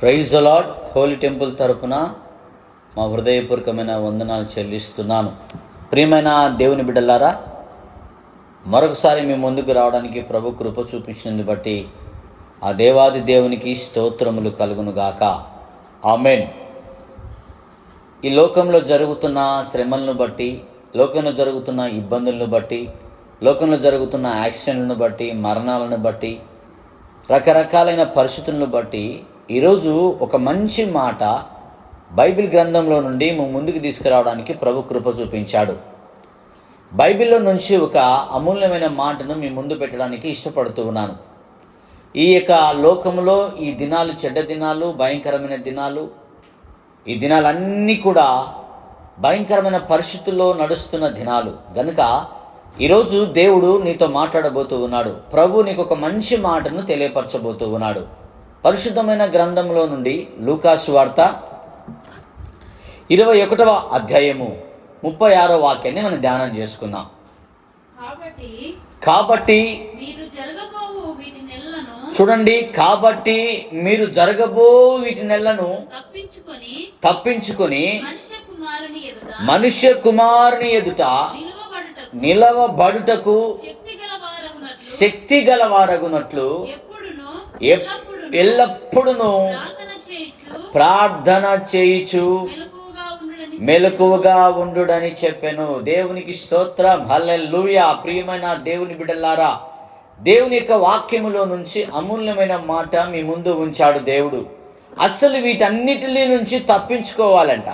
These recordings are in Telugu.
ప్రైజ్ అలాడ్ హోలీ టెంపుల్ తరపున మా హృదయపూర్వకమైన వందనాలు చెల్లిస్తున్నాను. ప్రియమైన దేవుని బిడ్డలారా మరొకసారి మీ ముందుకు రావడానికి ప్రభు కృప చూపించినందు బట్టి ఆ దేవాది దేవునికి స్తోత్రములు కలుగునుగాక ఆమెన్. ఈ లోకంలో జరుగుతున్న శ్రమలను బట్టి లోకంలో జరుగుతున్న ఇబ్బందులను బట్టి లోకంలో జరుగుతున్న యాక్సిడెంట్లను బట్టి మరణాలను బట్టి రకరకాలైన పరిస్థితులను బట్టి ఈరోజు ఒక మంచి మాట బైబిల్ గ్రంథంలో నుండి ముందుకు తీసుకురావడానికి ప్రభు కృప చూపించాడు. బైబిల్లో నుంచి ఒక అమూల్యమైన మాటను మీ ముందు పెట్టడానికి ఇష్టపడుతూ ఉన్నాను. ఈ యొక్క లోకంలో ఈ దినాలు చెడ్డ దినాలు భయంకరమైన దినాలు ఈ దినాలన్నీ కూడా భయంకరమైన పరిస్థితుల్లో నడుస్తున్న దినాలు. గనుక ఈరోజు దేవుడు నీతో మాట్లాడబోతూ ఉన్నాడు. ప్రభు నీకు ఒక మంచి మాటను తెలియపరచబోతూ ఉన్నాడు. పరిశుద్ధమైన గ్రంథంలో నుండి లూకాసు వార్త ఇరవై ఒకటవ అధ్యాయము ముప్పై ఆరో వాక్యాన్ని మనం ధ్యానం చేసుకుందాం. కాబట్టి చూడండి కాబట్టి మీరు జరగబో వీటి నెలను తప్పించుకొని మనుష్య కుమారుని ఎదుట నిలువబడుటకు శక్తి గల వారగునట్లు శక్తి గలవారగునట్లు ఎల్లప్పుడును ప్రార్థన చేయించు మెలకువగా ఉండుడని చెప్పాను. దేవునికి స్తోత్రం. హల్లెలూయా. ప్రియమైన దేవుని బిడ్డలారా దేవుని యొక్క వాక్యములో నుంచి అమూల్యమైన మాట మీ ముందు ఉంచాడు దేవుడు. అస్సలు వీటన్నిటిని నుంచి తప్పించుకోవాలంట.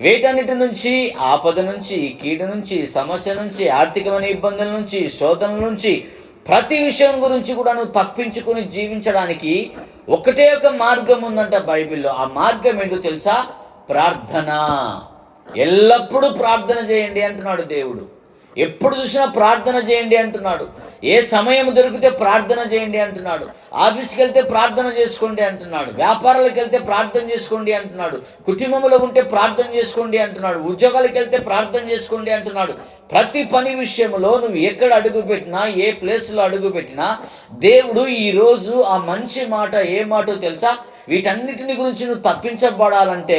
వీటన్నిటి నుంచి ఆపద నుంచి కీడు నుంచి సమస్య నుంచి ఆర్థికమైన ఇబ్బందుల నుంచి శోధనల నుంచి ప్రతి విషయం గురించి కూడా నువ్వు తప్పించుకొని జీవించడానికి ఒకటే ఒక మార్గం ఉందంట బైబిల్లో. ఆ మార్గం ఏంటో తెలుసా? ప్రార్థన. ఎల్లప్పుడూ ప్రార్థన చేయండి అంటున్నాడు దేవుడు. ఎప్పుడు చూసినా ప్రార్థన చేయండి అంటున్నాడు. ఏ సమయం దొరికితే ప్రార్థన చేయండి అంటున్నాడు. ఆఫీస్కి వెళ్తే ప్రార్థన చేసుకోండి అంటున్నాడు. వ్యాపారాలకు వెళ్తే ప్రార్థన చేసుకోండి అంటున్నాడు. కుటుంబంలో ఉంటే ప్రార్థన చేసుకోండి అంటున్నాడు. ఉద్యోగాలకు వెళ్తే ప్రార్థన చేసుకోండి అంటున్నాడు. ప్రతి పని విషయంలో నువ్వు ఎక్కడ అడుగు పెట్టినా ఏ ప్లేస్లో అడుగు పెట్టినా దేవుడు ఈరోజు ఆ మంచి మాట ఏ మాటో తెలుసా? వీటన్నిటిని గురించి నువ్వు తప్పించబడాలంటే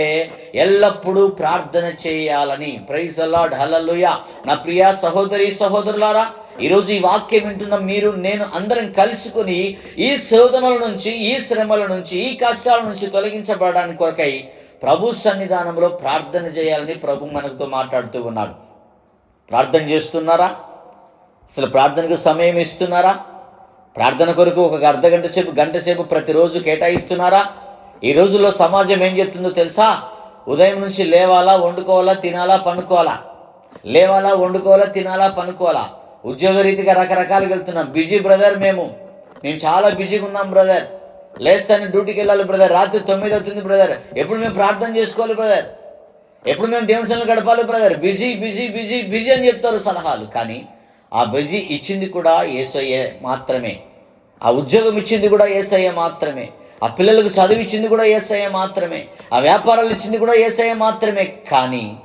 ఎల్లప్పుడూ ప్రార్థన చేయాలని. ప్రైజ్ అలాడ్ హలలుయ నా ప్రియ సహోదరి సహోదరులారా ఈరోజు ఈ వాక్యం వింటున్న మీరు నేను అందరం కలుసుకొని ఈ శోధనల నుంచి ఈ శ్రమల నుంచి ఈ కష్టాల నుంచి తొలగించబడడానికి కొరకై ప్రభు సన్నిధానంలో ప్రార్థన చేయాలని ప్రభు మనతో మాట్లాడుతూ ఉన్నాడు ప్రార్థన చేస్తున్నారా? అసలు ప్రార్థనకు సమయం ఇస్తున్నారా? ప్రార్థన కొరకు ఒక అర్ధ గంట సేపు గంట సేపు ప్రతిరోజు కేటాయిస్తున్నారా? ఈ రోజుల్లో సమాజం ఏం చెప్తుందో తెలుసా? ఉదయం నుంచి లేవాలా వండుకోవాలా తినాలా పనుకోవాలా? లేవాలా వండుకోవాలా తినాలా పనుకోవాలా? ఉద్యోగ రీతిగా రకరకాలుగా వెళ్తున్నాం. బిజీ బ్రదర్ మేము. మేము చాలా బిజీగా ఉన్నాం బ్రదర్. లేస్తాను డ్యూటీకి వెళ్ళాలి బ్రదర్. రాత్రి తొమ్మిది అవుతుంది బ్రదర్. ఎప్పుడు మేము ప్రార్థన చేసుకోవాలి బ్రదర్? ఎప్పుడు మేము దేవుని గడపాలి brother? Busy busy busy busy అని చెప్తారు సలహాలు. కానీ ఆ బిజీ ఇచ్చింది కూడా ఏసయ్య మాత్రమే. ఆ ఉద్యోగం ఇచ్చింది కూడా ఏసయ్య మాత్రమే. ఆ పిల్లలకు చదువు ఇచ్చింది కూడా ఏసయ్య మాత్రమే. ఆ వ్యాపారాలు ఇచ్చింది కూడా ఏసయ్య మాత్రమే. కానీ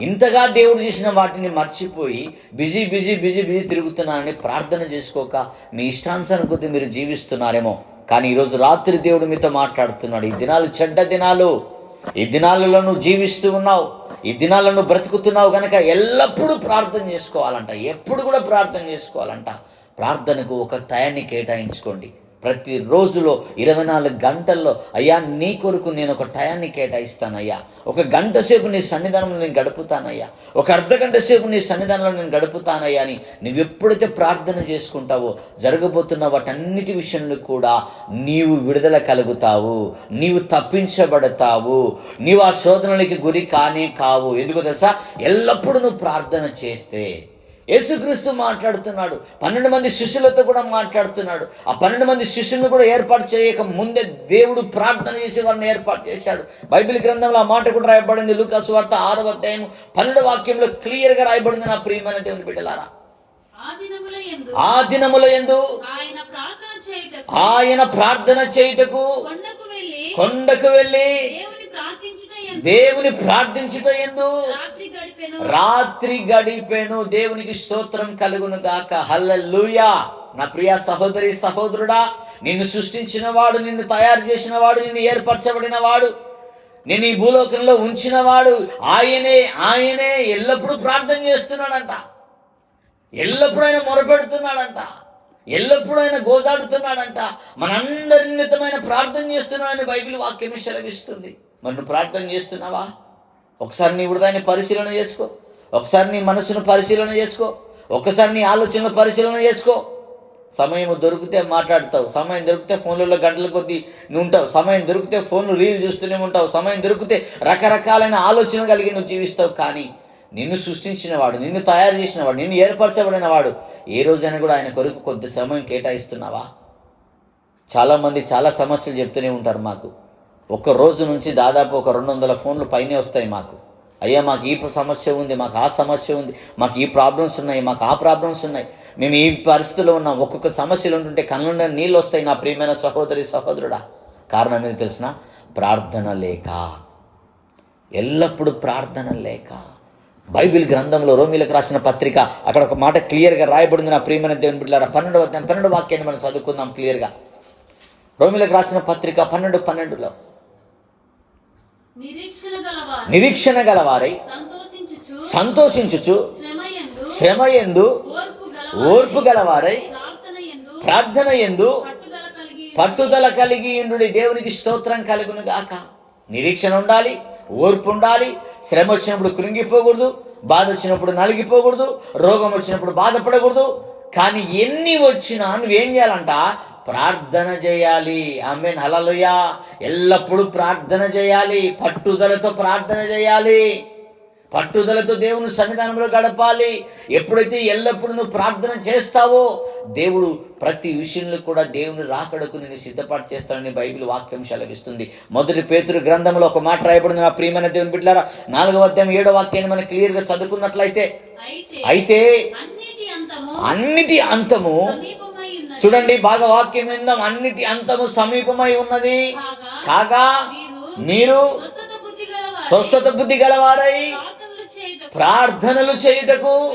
ఇంతగా దేవుడు చేసిన వాటిని మర్చిపోయి బిజీ బిజీ బిజీ బిజీ తిరుగుతున్నానని ప్రార్థన చేసుకోక మీ ఇష్టానుసారం కొద్ది మీరు జీవిస్తున్నారేమో. కానీ ఈరోజు రాత్రి దేవుడు మీతో మాట్లాడుతున్నాడు. ఈ దినాలు చెడ్డ దినాలు. ఈ దినాలలో నువ్వు జీవిస్తూ ఉన్నావు ఈ దినాలను బ్రతుకుతున్నావు కనుక ఎల్లప్పుడూ ప్రార్థన చేసుకోవాలంట ఎప్పుడు కూడా ప్రార్థన చేసుకోవాలంట. ప్రార్థనకు ఒక టయాన్ని కేటాయించుకోండి. ప్రతి రోజులో ఇరవై నాలుగు గంటల్లో అయ్యా నీ కొరకు నేను ఒక టయాన్ని కేటాయిస్తానయ్యా. ఒక గంట సేపు నీ సన్నిధానంలో నేను గడుపుతానయ్యా. ఒక అర్ధ గంట సేపు నీ సన్నిధానంలో నేను గడుపుతానయ్యా అని నువ్వు ఎప్పుడైతే ప్రార్థన చేసుకుంటావో జరగబోతున్న వాటన్నిటి విషయంలో కూడా నీవు విడుదల కలుగుతావు. నీవు తప్పించబడతావు. నీవు ఆ శోధనలకి గురి కానే కావు. ఎందుకో తెలుసా? ఎల్లప్పుడూ నువ్వు ప్రార్థన చేస్తే యేసుక్రీస్తు మాట్లాడుతున్నాడు. పన్నెండు మంది శిష్యులతో కూడా మాట్లాడుతున్నాడు. ఆ పన్నెండు మంది శిష్యులను కూడా ఏర్పాటు చేయక ముందే దేవుడు ప్రార్థన చేసే వారిని ఏర్పాటు చేశాడు. బైబిల్ గ్రంథంలో ఆ మాట కూడా రాయబడింది. లూకాసు వార్త ఆరవ అధ్యాయం పన్నెండు వాక్యంలో క్లియర్గా రాయబడింది. నా ప్రియమైన దేవుని బిడ్డలారా ఆ దినముల యందు ఆయన ప్రార్థన చేయుటకు కొండకు వెళ్ళి దేవుని ప్రార్థించుట ఎందు? రాత్రి గడిపెను. దేవునికి స్తోత్రం కలుగును గాక. హల్లెలూయా. నా ప్రియ సహోదరి సహోదరుడా నిన్ను సృష్టించిన వాడు నిన్ను తయారు చేసిన వాడు నిన్ను ఏర్పరచబడిన వాడు నేను ఈ భూలోకంలో ఉంచినవాడు ఆయనే ఆయనే ఎల్లప్పుడూ ప్రార్థన చేస్తున్నాడంట. ఎల్లప్పుడూ ఆయన మొరపెడుతున్నాడంట. ఎల్లప్పుడూ ఆయన గోజాడుతున్నాడంట. మనందరి నిమిత్తమైన ప్రార్థన చేస్తున్నాడని బైబిల్ వాక్యమే సెలవిస్తుంది. మరి నువ్వు ప్రార్థన చేస్తున్నావా? ఒకసారి నీ హృదయాన్ని పరిశీలన చేసుకో. ఒకసారి నీ మనసును పరిశీలన చేసుకో. ఒకసారి నీ ఆలోచనలు పరిశీలన చేసుకో. సమయం దొరికితే మాట్లాడతావు. సమయం దొరికితే ఫోన్లలో గంటల కొద్దీ నువ్వు ఉంటావు. సమయం దొరికితే ఫోన్లు రీల్ చూస్తూనే ఉంటావు. సమయం దొరికితే రకరకాలైన ఆలోచన కలిగి నువ్వు జీవిస్తావు. కానీ నిన్ను సృష్టించినవాడు నిన్ను తయారు చేసినవాడు నిన్ను ఏర్పరచబడిన వాడు ఏ రోజైనా కూడా ఆయన కొరకు కొద్ది సమయం కేటాయిస్తున్నావా? చాలామంది చాలా సమస్యలు చెప్తూనే ఉంటారు మాకు. ఒక్క రోజు నుంచి దాదాపు ఒక రెండు వందల ఫోన్లు పైనే వస్తాయి మాకు. అయ్యా మాకు ఈ సమస్య ఉంది మాకు ఆ సమస్య ఉంది మాకు ఈ ప్రాబ్లమ్స్ ఉన్నాయి మాకు ఆ ప్రాబ్లమ్స్ ఉన్నాయి. మేము ఈ పరిస్థితిలో ఉన్నాం. ఒక్కొక్క సమస్యలు ఉంటుంటే కళ్ళ నీళ్ళు వస్తాయి నా ప్రియమైన సహోదరి సహోదరుడా. కారణం ఏంటి తెలిసిన? ప్రార్థన లేక. ఎల్లప్పుడూ ప్రార్థన లేక. బైబిల్ గ్రంథంలో రోమిలకు రాసిన పత్రిక అక్కడ ఒక మాట క్లియర్గా రాయబడింది నా ప్రియమైన దేవుని బిడ్డారా పన్నెండు పన్నెండు వాక్యాన్ని మనం చదువుకుందాం క్లియర్గా. రోమిలకు రాసిన పత్రిక పన్నెండు పన్నెండులో. నిరీక్షణ గలవారు సంతోషించుచు శ్రమ ఎందు ఓర్పు గల ఓర్పు గలవారై ప్రార్థన ఎందు పట్టుదల కలిగి ఉండు దేవునికి స్తోత్రం కలుగును గాక. నిరీక్షణ ఉండాలి ఓర్పు ఉండాలి శ్రమ వచ్చినప్పుడు కృంగిపోకూడదు బాధ వచ్చినప్పుడు నలిగిపోకూడదు రోగం వచ్చినప్పుడు బాధపడకూడదు. కానీ ఎన్ని వచ్చినా నువ్వేం చేయాలంట? ప్రార్థన చేయాలి. ఆమె హలలుయా ఎల్లప్పుడూ ప్రార్థన చేయాలి. పట్టుదలతో ప్రార్థన చేయాలి. పట్టుదలతో దేవుని సన్నిధానంలో గడపాలి. ఎప్పుడైతే ఎల్లప్పుడూ నువ్వు ప్రార్థన చేస్తావో దేవుడు ప్రతి విషయంలో కూడా దేవుని రాకడకు నేను సిద్ధపాటు చేస్తానని బైబిల్ వాక్యం సెలవిస్తుంది. మొదటి పేతురు గ్రంథంలో ఒక మాట రాయబడింది. నా ప్రియమైన దేవుని బిడ్డారా నాలుగవ అధ్యాయం ఏడో వాక్యాన్ని మనం క్లియర్గా చదువుకున్నట్లయితే అయితే అయితే అన్నిటి అంతము అన్నిటి అంతము సమీపమై ఉన్నది చూడండి బాగా వాక్యం విందాం అన్నిటి అంతము సమీపమై ఉన్నది. కాగా మీరు స్వస్థత బుద్ధి గలవారు ప్రార్థనలు చేయుటకు.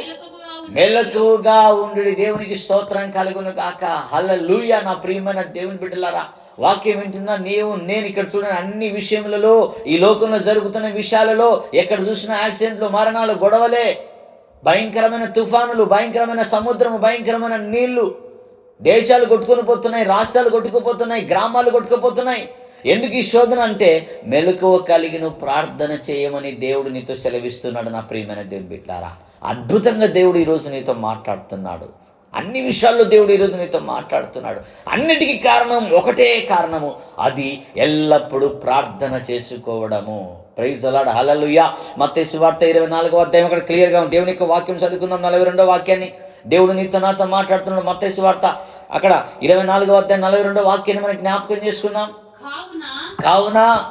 మెలకుగా ఉండి. దేవునికి స్తోత్రం కలుగును కాక హల్లెలూయా నా ప్రియమైన దేవుని బిడ్డలారా. వాక్యం వింటున్నా నీవు నేను ఇక్కడ చూడని అన్ని విషయములలో ఈ లోకంలో జరుగుతున్న విషయాలలో ఎక్కడ చూసిన యాక్సిడెంట్లు మరణాలు గొడవలే. భయంకరమైన తుఫానులు భయంకరమైన సముద్రము భయంకరమైన నీళ్ళు. దేశాలు కొట్టుకొని పోతున్నాయి రాష్ట్రాలు కొట్టుకుపోతున్నాయి గ్రామాలు కొట్టుకుపోతున్నాయి ఎందుకు ఈ శోధన అంటే మెలకువ కలిగిను ప్రార్థన చేయమని దేవుడు నీతో సెలవిస్తున్నాడు నా ప్రియమైన దేవుని బిడ్డారా. అద్భుతంగా దేవుడు ఈరోజు నీతో మాట్లాడుతున్నాడు. అన్ని విషయాల్లో దేవుడు ఈరోజు నీతో మాట్లాడుతున్నాడు. అన్నిటికీ కారణం ఒకటే కారణము. అది ఎల్లప్పుడూ ప్రార్థన చేసుకోవడము. ప్రైజ్ అలాడ్ హలలుయా మత్తే సువార్త ఇరవై నాలుగో అధ్యాయం అక్కడ క్లియర్గా దేవుని యొక్క వాక్యం చదువుకుందాం. నలభై రెండో వాక్యాన్ని. దేవుడు నీతో నాతో మాట్లాడుతున్నాడు. మత్తే సువార్త అక్కడ ఇరవై నాలుగో అధ్యాయం నలభై రెండో వాక్యాన్ని మనం జ్ఞాపకం చేసుకుందాం. కావున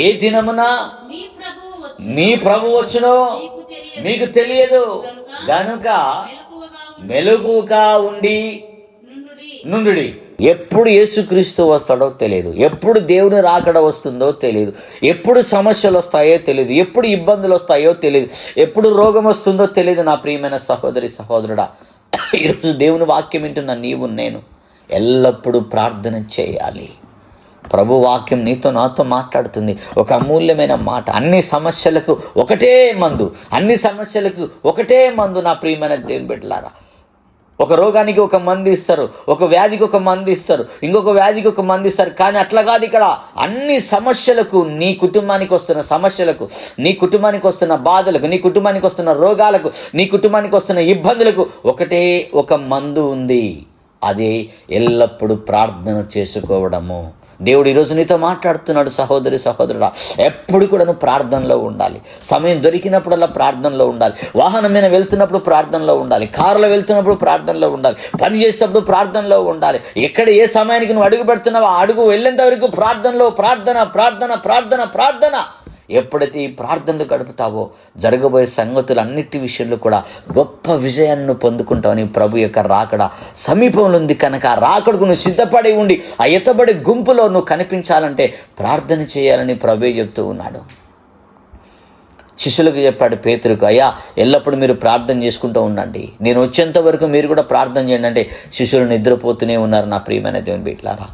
ఏ దినమున మీ ప్రభు వచ్చునో? మీకు తెలియదు. గనుక మెలకువగా మెలుగుగా ఉండి నుండుడి. నుండుడి. ఎప్పుడు యేసుక్రీస్తు వస్తాడో తెలియదు. ఎప్పుడు దేవుని రాకడ వస్తుందో తెలియదు. ఎప్పుడు సమస్యలు వస్తాయో తెలియదు. ఎప్పుడు ఇబ్బందులు వస్తాయో తెలియదు. ఎప్పుడు రోగం వస్తుందో తెలియదు నా ప్రియమైన సహోదరి సహోదరుడా. ఈరోజు దేవుని వాక్యం వింటున్న నీవు నేను ఎల్లప్పుడూ ప్రార్థన చేయాలి. ప్రభు వాక్యం నీతో నాతో మాట్లాడుతుంది. ఒక అమూల్యమైన మాట. అన్ని సమస్యలకు ఒకటే మందు. అన్ని సమస్యలకు ఒకటే మందు నా ప్రియమైన దేవుని బిడ్డలారా. ఒక రోగానికి ఒక మంది ఇస్తారు ఒక వ్యాధికి ఒక మంది ఇస్తారు ఇంకొక వ్యాధికి ఒక మంది ఇస్తారు. కానీ అట్లా కాదు ఇక్కడ. అన్ని సమస్యలకు నీ కుటుంబానికి వస్తున్న సమస్యలకు నీ కుటుంబానికి వస్తున్న బాధలకు నీ కుటుంబానికి వస్తున్న రోగాలకు నీ కుటుంబానికి వస్తున్న ఇబ్బందులకు ఒకటే ఒక మందు ఉంది. అది ఎల్లప్పుడూ ప్రార్థన చేసుకోవడము. దేవుడు ఈరోజు నీతో మాట్లాడుతున్నాడు సహోదరి సహోదరుడా. ఎప్పుడు కూడా నువ్వు ప్రార్థనలో ఉండాలి. సమయం దొరికినప్పుడల్లా ప్రార్థనలో ఉండాలి. వాహనం మీద వెళ్తున్నప్పుడు ప్రార్థనలో ఉండాలి. కారులో వెళ్తున్నప్పుడు ప్రార్థనలో ఉండాలి. పని చేసేటప్పుడు ప్రార్థనలో ఉండాలి. ఎక్కడ ఏ సమయానికి నువ్వు అడుగు పెడుతున్నావో ఆ అడుగు వెళ్ళేంత వరకు ప్రార్థనలో ప్రార్థన ప్రార్థన ప్రార్థన ప్రార్థన. ఎప్పుడైతే ఈ ప్రార్థనలు గడుపుతావో జరగబోయే సంగతులు అన్నిటి విషయంలో కూడా గొప్ప విజయాన్ని పొందుకుంటావని ప్రభు యొక్క రాకడ సమీపంలో ఉంది కనుక ఆ రాకడకు నువ్వు సిద్ధపడి ఉండి ఆ ఎత్తబడి గుంపులో నువ్వు కనిపించాలంటే ప్రార్థన చేయాలని ప్రభు చెప్తూ ఉన్నాడు. శిష్యులకు చెప్పాడు పేతురుకు అయ్యా ఎల్లప్పుడూ మీరు ప్రార్థన చేసుకుంటూ ఉండండి. నేను వచ్చేంత వరకు మీరు కూడా ప్రార్థన చేయండి. అంటే శిష్యులు నిద్రపోతూనే ఉన్నారు నా ప్రియమైన దేవుని బిట్లారా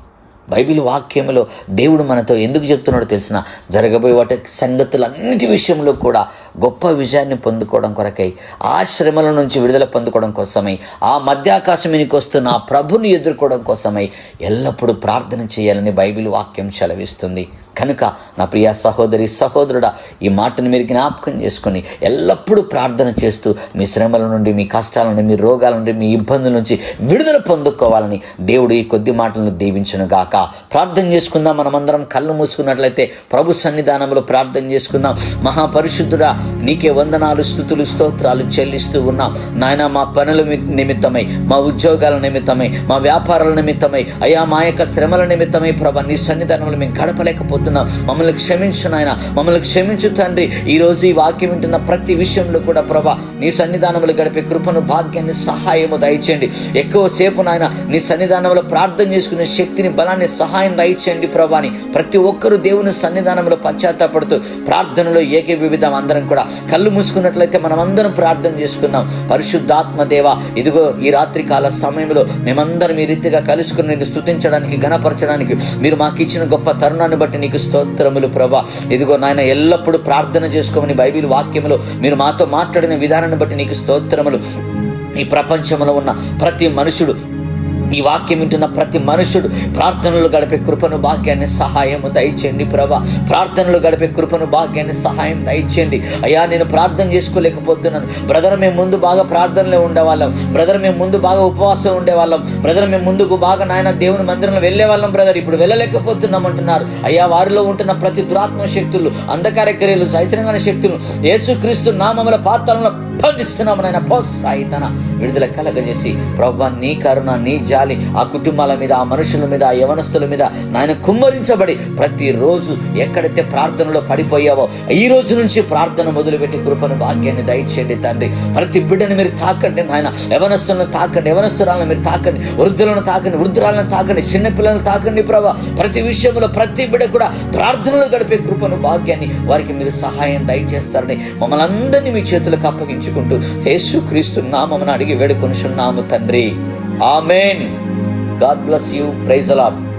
బైబిల్ వాక్యంలో దేవుడు మనతో ఎందుకు చెప్తున్నాడో తెలిసిన జరగబోయే వాటి సంగతులన్నిటి విషయంలో కూడా గొప్ప విజయాన్ని పొందుకోవడం కొరకై ఆ శ్రమల నుంచి విడుదల పొందుకోవడం కోసమై ఆ మధ్యాకాశమినికి వస్తున్న ఆ ప్రభుని ఎదుర్కోవడం కోసమై ఎల్లప్పుడూ ప్రార్థన చేయాలని బైబిల్ వాక్యం సెలవిస్తుంది. కనుక నా ప్రియ సహోదరి సహోదరుడా ఈ మాటను మీరు జ్ఞాపకం చేసుకొని ఎల్లప్పుడూ ప్రార్థన చేస్తూ మీ శ్రమల నుండి మీ కష్టాల నుండి మీ రోగాల నుండి మీ ఇబ్బందుల నుంచి విడుదల పొందుకోవాలని దేవుడు ఈ కొద్ది మాటలను దీవించును గాక. ప్రార్థన చేసుకుందాం. మనమందరం కళ్ళు మూసుకున్నట్లయితే ప్రభు సన్నిధానంలో ప్రార్థన చేసుకుందాం. మహాపరిశుద్ధుడా నీకే వందనాలు స్థుతులు స్తోత్రాలు చెల్లిస్తూ ఉన్నాం. నాయన మా పనుల నిమిత్తమై మా ఉద్యోగాల నిమిత్తమై మా వ్యాపారాల నిమిత్తమై అయా మా యొక్క శ్రమల నిమిత్తమై ప్రభా నీ సన్నిధానంలో మేము గడపలేకపోతున్నాం. మమ్మల్ని మమ్మల్ని క్షమించు నాయన. మమ్మల్ని క్షమించు తండ్రి. ఈ రోజు ఈ వాక్యం వింటున్న ప్రతి విషయంలో కూడా ప్రభా నీ సన్నిధానంలో గడిపే కృపను భాగ్యాన్ని సహాయము దయచేయండి. ఎక్కువసేపు నాయన నీ సన్నిధానంలో ప్రార్థన చేసుకునే శక్తిని బలాన్ని సహాయం దయచేయండి ప్రభాని. ప్రతి ఒక్కరూ దేవుని సన్నిధానంలో పశ్చాత్తాపడుతూ ప్రార్థనలో ఏకీభవిద్దాం అందరం కూడా. కళ్ళు మూసుకున్నట్లయితే మనం అందరం ప్రార్థన చేసుకున్నాం పరిశుద్ధాత్మ దేవ ఇదిగో ఈ రాత్రి కాల సమయంలో మేమందరం ఈ రీతిగా కలుసుకుని నిన్ను స్థుతించడానికి గణపరచడానికి మీరు మాకు ఇచ్చిన గొప్ప తరుణాన్ని బట్టి నీకు స్తోత్రములు ప్రభా. ఇదిగో నాయన ఎల్లప్పుడూ ప్రార్థన చేసుకోమని బైబిల్ వాక్యములో మీరు మాతో మాట్లాడిన విధానాన్ని బట్టి నీకు స్తోత్రములు. ఈ ప్రపంచంలో ఉన్న ప్రతి మనుషుడు ఈ వాక్యం వింటున్న ప్రతి మనుషుడు ప్రార్థనలు గడిపే కృపను భాగ్యాన్ని సహాయము దయచేయండి ప్రభా. ప్రార్థనలు గడిపే కృపను భాగ్యాన్ని సహాయం దయచేయండి. అయ్యా నేను ప్రార్థన చేసుకోలేకపోతున్నాను. బ్రదర్ మేము ముందు బాగా ప్రార్థనలో ఉండేవాళ్ళం. బ్రదర్ మేము ముందు బాగా ఉపవాసం ఉండేవాళ్ళం. బ్రదర్ మేము ముందుకు బాగా నాయన దేవుని మందిరంలో వెళ్ళే వాళ్ళం బ్రదర్. ఇప్పుడు వెళ్ళలేకపోతున్నాం అంటున్నారు. అయ్యా వారిలో ఉంటున్న ప్రతి దురాత్మ శక్తులు అంధకార క్రియలు సైతన్యమైన శక్తులు యేసుక్రీస్తు నామముల పాత్రలను బంధిస్తున్నాము నాయన. ప్రోత్సాహితన విడుదల కలగజేసి ప్రభా నీ కరుణ నీ జాలి ఆ కుటుంబాల మీద ఆ మనుషుల మీద ఆ యవనస్తుల మీద నాయన కుమ్మరించబడి ప్రతిరోజు ఎక్కడైతే ప్రార్థనలో పడిపోయావో ఈ రోజు నుంచి ప్రార్థన మొదలుపెట్టి కృపను భాగ్యాన్ని దయచేయండి తండ్రి. ప్రతి బిడ్డని మీరు తాకండి నాయన. యవనస్తులను తాకండి యవనస్తురాలను మీరు తాకండి వృద్ధులను తాకండి వృద్ధురాలను తాకండి చిన్నపిల్లలను తాకండి ప్రభా ప్రతి విషయంలో ప్రతి బిడ్డ కూడా ప్రార్థనలు గడిపే కృపను భాగ్యాన్ని వారికి మీరు సహాయం దయచేస్తారని మమ్మల్ని అందరినీ మీ చేతులకు అప్పగించు. యేసు క్రీస్తు నామమును అడిగి వేడుకొనిచున్నాము తండ్రి. Amen. God bless you. Praise a lot